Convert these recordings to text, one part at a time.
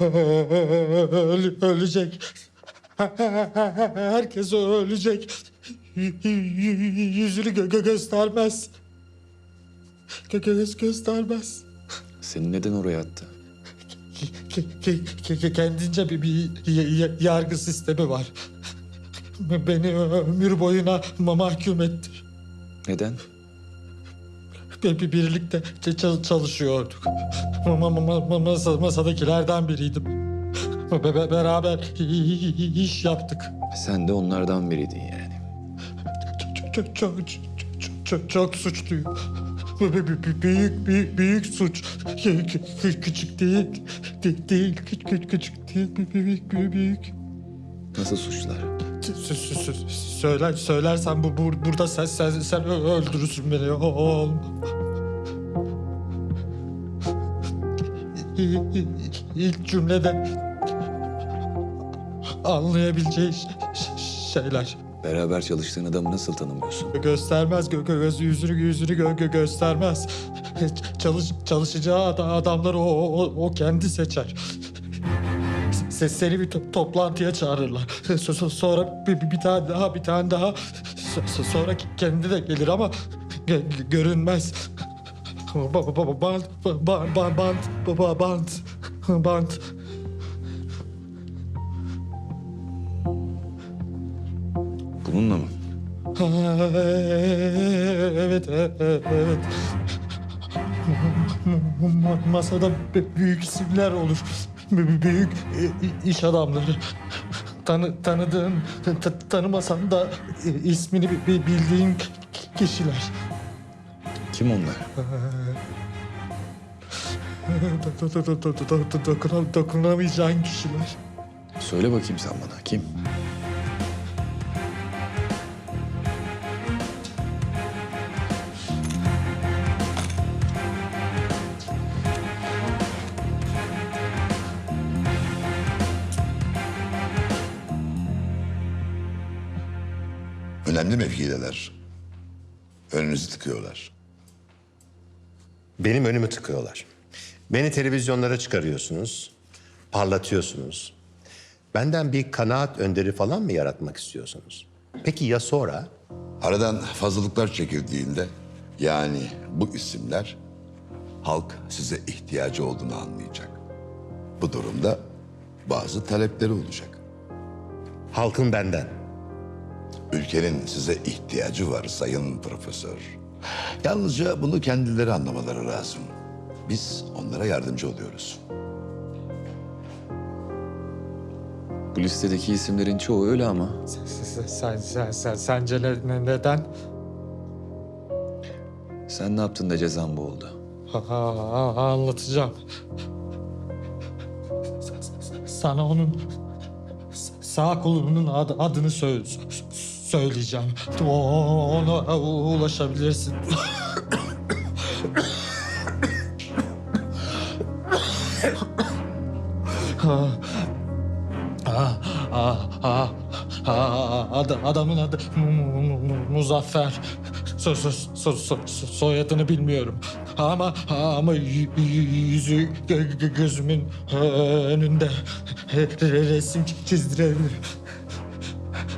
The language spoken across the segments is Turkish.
Öl- ölecek. Herkes ölecek. Yüzünü gö- gö- göstermez. Gö- gö- göstermez. Seni neden oraya attı? Ke- ke- ke- ke- Kendince bir, bir yargı sistemi var. Beni ömür boyuna ma- mahkum etti. Neden? Bir, bir birlikte çalışıyorduk. Masa, masadakilerden biriydim. Be- be- beraber iş yaptık. Sen de onlardan biriydin yani. Çok çok çok çok çok, çok, suçluyum. Büyük büyük büyük suç. Kü- kü- kü- Küçük değil. De- Değil. Küçük küçük değil. Büyük. büyük. Nasıl suçlar? Sö- sö- sö- Söyler söylersen bu bur- burada sen sen sen öldürürsün beni. O, o olma. İ- i- İlk cümlede anlayabileceği şeyler. Beraber çalıştığın adamı nasıl tanımıyorsun? Göstermez gö gö göz yüzünü yüzünü gö gö göstermez. Çalış çalışacağı ada- adamları o, o, o kendi seçer. Se- Seni bir to- toplantıya çağırırlar. So- so- Sonra bir, bir, tane daha bir tane daha. So- so- Sonra kendi de gelir ama gö- görünmez. Ba- ba- ba- Band, ba- ba- ba- band, ba- ba- band, band. Bununla mı? Evet, evet, evet. Ma- Masada b- büyük isimler olur. Büyük e, iş adamları. Tanı, tanıdığın, ta- tanımasan da e, ismini bi- bi- bildiğin kişiler. Kim onlar? Do- do- do- do- do- do- do- dokuna- Dokunamayacağın kişiler. Söyle bakayım sen bana. Kim? Önemli mevkideler. Önünüzü tıkıyorlar. Benim önümü tıkıyorlar. Beni televizyonlara çıkarıyorsunuz, parlatıyorsunuz. Benden bir kanaat önderi falan mı yaratmak istiyorsunuz? Peki ya sonra? Aradan fazlalıklar çekildiğinde yani bu isimler halk size ihtiyacı olduğunu anlayacak. Bu durumda bazı talepleri olacak. Halkın benden. Ülkenin size ihtiyacı var sayın profesör. Yalnızca bunu kendileri anlamaları lazım. Biz onlara yardımcı oluyoruz. Bu listedeki isimlerin çoğu öyle ama. Sen, sen, sen, sen, sence ne- neden? Sen ne yaptın da cezan bu oldu? Ha, ha, ha, anlatacağım. Sana onun sağ kolunun ad- adını sö- söyleyeceğim. Ona ulaşabilirsin. Ad- adamın adı Mu- Mu- Mu- Muzaffer. So, so, so, so- so- soyadını bilmiyorum. Ama ama yüzü gö- gö- gözümün önünde Re- resim çizdirebilirim.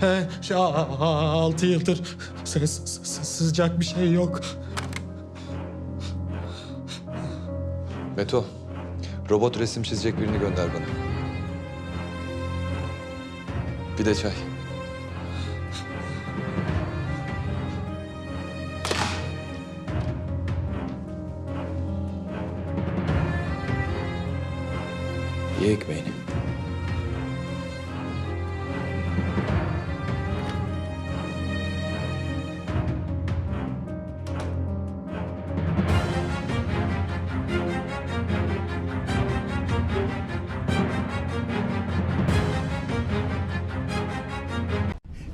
He, a- altı yıldır sı- sıcak bir şey yok. Meto, robot resim çizecek birini gönder bana. Bir de çay. Ye ekmeğini.